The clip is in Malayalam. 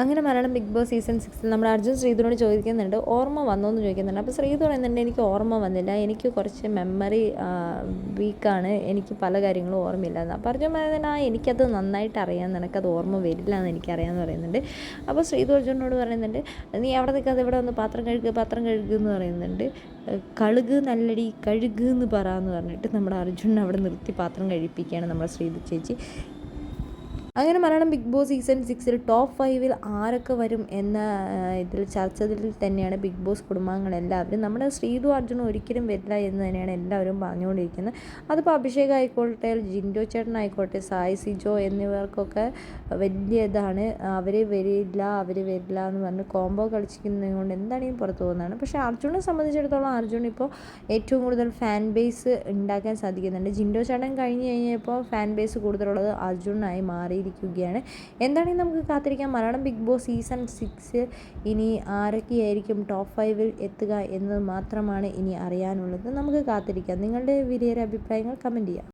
അങ്ങനെ മലയാളം ബിഗ് ബോസ് സീസൺ സിക്സിൽ നമ്മൾ അർജുൻ ശ്രീധുവിനോട് ചോദിക്കുന്നുണ്ട് ഓർമ്മ വന്നോ എന്ന് ചോദിക്കുന്നുണ്ട്. അപ്പോൾ ശ്രീധു പറയുന്നുണ്ട് എനിക്ക് ഓർമ്മ വന്നില്ല. എനിക്ക് കുറച്ച് മെമ്മറി വീക്കാണ് എനിക്ക് പല കാര്യങ്ങളും ഓർമ്മയില്ല എന്ന് അപ്പോൾ അർജുൻ പറയുന്നത് ആ എനിക്കത് നന്നായിട്ട് അറിയാം. നിനക്കത് ഓർമ്മ വരില്ല എന്ന് എനിക്കറിയാമെന്ന് പറയുന്നുണ്ട്. അപ്പോൾ ശ്രീധു അർജുനോട് പറയുന്നുണ്ട് നീ അവിടെ നിൽക്കാതെ ഇവിടെ വന്ന് പാത്രം കഴുകുക പാത്രം കഴുകുക എന്ന് പറയുന്നുണ്ട്. കഴുക് നല്ലടി കഴുക് എന്ന് പറ എന്ന് പറഞ്ഞിട്ട് നമ്മുടെ അർജുനെ അവിടെ നിർത്തി പാത്രം കഴിപ്പിക്കുകയാണ് നമ്മുടെ ശ്രീധു ചേച്ചി. അങ്ങനെ മലയാളം ബിഗ് ബോസ് സീസൺ സിക്സിൽ ടോപ്പ് ഫൈവിൽ ആരൊക്കെ വരും എന്ന ഇതിൽ ചർച്ചയിൽ തന്നെയാണ് ബിഗ് ബോസ് കുടുംബാംഗങ്ങളെല്ലാവരും നമ്മുടെ ശ്രീതു അർജുൻ ഒരിക്കലും വരില്ല എന്ന് തന്നെയാണ് എല്ലാവരും പറഞ്ഞുകൊണ്ടിരിക്കുന്നത്. അതിപ്പോൾ അഭിഷേക് ആയിക്കോട്ടെ ജിൻഡോ ചേട്ടൻ ആയിക്കോട്ടെ സായി സിജോ എന്നിവർക്കൊക്കെ വലിയ ഇതാണ്. അവർ വരില്ല അവർ വരില്ല എന്ന് പറഞ്ഞ് കോംബോ കളിച്ചിരിക്കുന്നത് കൊണ്ട് എന്താണെങ്കിലും പുറത്തു പോകുന്നതാണ്. പക്ഷേ അർജുനെ സംബന്ധിച്ചിടത്തോളം അർജുൻ ഇപ്പോൾ ഏറ്റവും കൂടുതൽ ഫാൻ ബേസ് ഉണ്ടാക്കാൻ സാധിക്കുന്നുണ്ട്. ജിൻഡോ ചേട്ടൻ കഴിഞ്ഞ് കഴിഞ്ഞപ്പോൾ ഫാൻ ബേസ് കൂടുതലുള്ളത് അർജുനായി മാറി. മാറിയിരിക്കുകയാണ് എന്താണെങ്കിൽ നമുക്ക് കാത്തിരിക്കാം. Malayalam big boss season six ഇനി ആരൊക്കെയായിരിക്കും ടോപ്പ് ഫൈവിൽ എത്തുക എന്നത് മാത്രമാണ് ഇനി അറിയാനുള്ളത്. നമുക്ക് കാത്തിരിക്കാം. നിങ്ങളുടെ വിലയേറെ അഭിപ്രായങ്ങൾ കമന്റ് ചെയ്യാം.